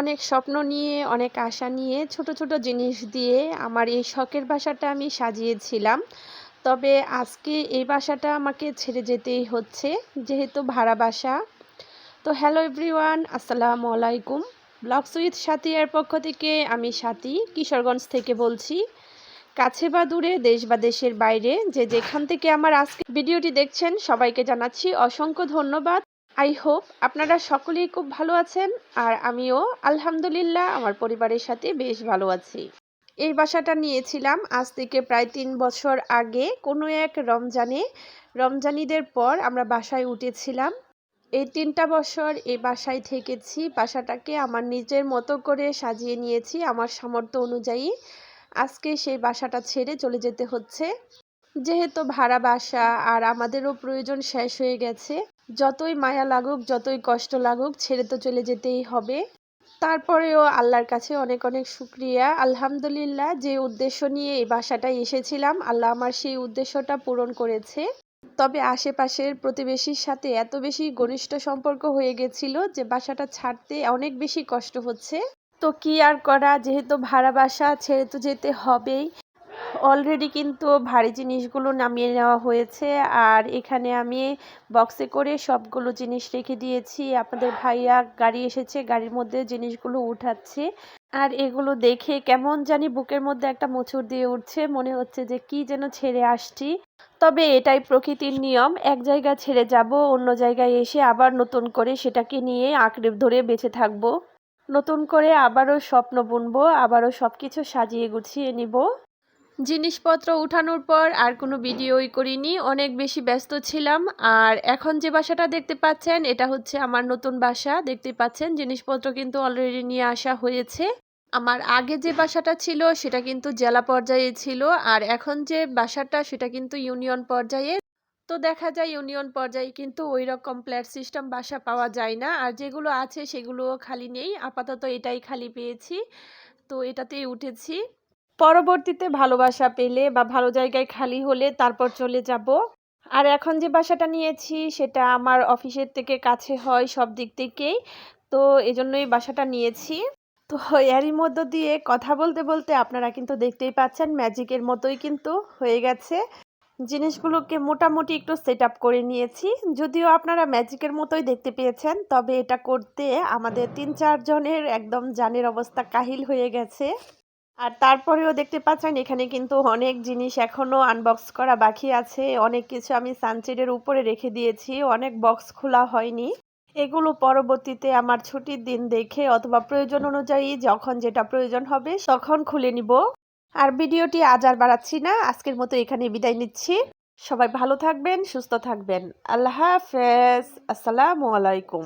অনেক স্বপ্ন নিয়ে, অনেক আশা নিয়ে, ছোট ছোট জিনিস দিয়ে আমার এই শখের বাসাটা আমি সাজিয়েছিলাম। তবে আজকে এই বাসাটা আমাকে ছেড়ে যেতেই হচ্ছে, যেহেতু ভাড়া বাসা। তো হ্যালো এভরিওয়ান, আসসালামু আলাইকুম। ব্লগ সুইথ সাথিয়ার পক্ষ থেকে আমি সাথী, কিশোরগঞ্জ থেকে বলছি, কাছে বা দূরে, দেশ বা দেশের বাইরে, যে যেখান থেকে আমার আজকে ভিডিওটি দেখছেন, সবাইকে জানাচ্ছি অসংখ্য ধন্যবাদ। আই হোপ আপনারা সকলেই খুব ভালো আছেন আর আমিও, আলহামদুলিল্লাহ, আমার পরিবারের সাথে বেশ ভালো আছি। এই বাসাটা নিয়েছিলাম আজ থেকে প্রায় তিন বছর আগে, কোনো এক রমজানে। রমজানিদের পর আমরা বাসায় উঠেছিলাম। এই তিনটা বছর এই বাসায় থেকেছি, বাসাটাকে আমার নিজের মতো করে সাজিয়ে নিয়েছি, আমার সামর্থ্য অনুযায়ী। আজকে সেই বাসাটা ছেড়ে চলে যেতে হচ্ছে। যেহেতু ভাড়া বাসা আর আমাদেরও প্রয়োজন শেষ হয়ে গেছে, যতই মায়া লাগুক, যতই কষ্ট লাগুক, ছেড়ে তো চলে যেতেই হবে। তারপরেও আল্লাহর কাছে অনেক অনেক শুক্রিয়া। আলহামদুলিল্লাহ, যে উদ্দেশ্য নিয়ে এই বাসাটায় এসেছিলাম, আল্লাহ আমার সেই উদ্দেশ্যটা পূরণ করেছে। তবে আশেপাশের প্রতিবেশীর সাথে এত বেশি ঘনিষ্ঠ সম্পর্ক হয়ে গেছিল যে বাসাটা ছাড়তে অনেক বেশি কষ্ট হচ্ছে। তো কি আর করা, যেহেতু ভাড়া বাসা, ছেড়ে তো যেতে হবেই। অলরেডি কিন্তু ভারী জিনিসগুলো নামিয়ে নেওয়া হয়েছে। আর এখানে আমি বক্সে করে সবগুলো জিনিস রেখে দিয়েছি। আপনাদের ভাইয়া গাড়ি এসেছে, গাড়ির মধ্যে জিনিসগুলো উঠাচ্ছে। আর এগুলো দেখে কেমন জানি বুকের মধ্যে একটা মোচড় দিয়ে উঠছে। মনে হচ্ছে যে কি যেন ছেড়ে আসছি। তবে এটাই প্রকৃতির নিয়ম। এক জায়গা ছেড়ে যাব, অন্য জায়গায় এসে আবার নতুন করে সেটাকে নিয়ে আঁকড়ে ধরে বেঁচে থাকব। নতুন করে আবারও স্বপ্ন বুনবো, আবারও সব কিছু সাজিয়ে গুছিয়ে নিব। জিনিসপত্র উঠানোর পর আর কোনো ভিডিওই করিনি, অনেক বেশি ব্যস্ত ছিলাম। আর এখন যে বাসাটা দেখতে পাচ্ছেন, এটা হচ্ছে আমার নতুন বাসা। দেখতে পাচ্ছেন, জিনিসপত্র কিন্তু অলরেডি নিয়ে আসা হয়েছে। আমার আগে যে বাসাটা ছিল, সেটা কিন্তু জেলা পর্যায়ে ছিল। আর এখন যে বাসাটা, সেটা কিন্তু ইউনিয়ন পর্যায়ে। তো দেখা যায়, ইউনিয়ন পর্যায়ে কিন্তু ওই রকম ফ্ল্যাট সিস্টেম বাসা পাওয়া যায় না। আর যেগুলো আছে সেগুলো খালি নেই। আপাতত এটাই খালি পেয়েছি। তো এটাতেই উঠেছি। পরবর্তীতে ভালোবাসা পেলে বা ভালো জায়গায় খালি হলে তারপর চলে যাব। আর এখন যে বাসাটা নিয়েছি, সেটা আমার অফিসের থেকে কাছে হয় সব দিক থেকেই। তো এজন্যই বাসাটা নিয়েছি। তো এরই মধ্য দিয়ে কথা বলতে বলতে আপনারা কিন্তু দেখতেই পাচ্ছেন ম্যাজিকের মতোই কিন্তু হয়ে গেছে। জিনিসগুলোকে মোটামুটি একটু সেট করে নিয়েছি। যদিও আপনারা ম্যাজিকের মতোই দেখতে পেয়েছেন, তবে এটা করতে আমাদের তিন চারজনের একদম জানের অবস্থা কাহিল হয়ে গেছে। আর তারপরেও দেখতে পাচ্ছেন, এখানে কিন্তু অনেক জিনিস এখনও আনবক্স করা বাকি আছে। অনেক কিছু আমি সানচেডের উপরে রেখে দিয়েছি। অনেক বক্স খোলা হয়নি। এগুলো পরবর্তীতে আমার ছুটির দিন দেখে অথবা প্রয়োজন অনুযায়ী যখন যেটা প্রয়োজন হবে তখন খুলে নিব। আর ভিডিওটি আজ আর বাড়াচ্ছি না। আজকের মতো এখানে বিদায় নিচ্ছি। সবাই ভালো থাকবেন, সুস্থ থাকবেন। আল্লাহ হাফেজ। আসসালামু আলাইকুম।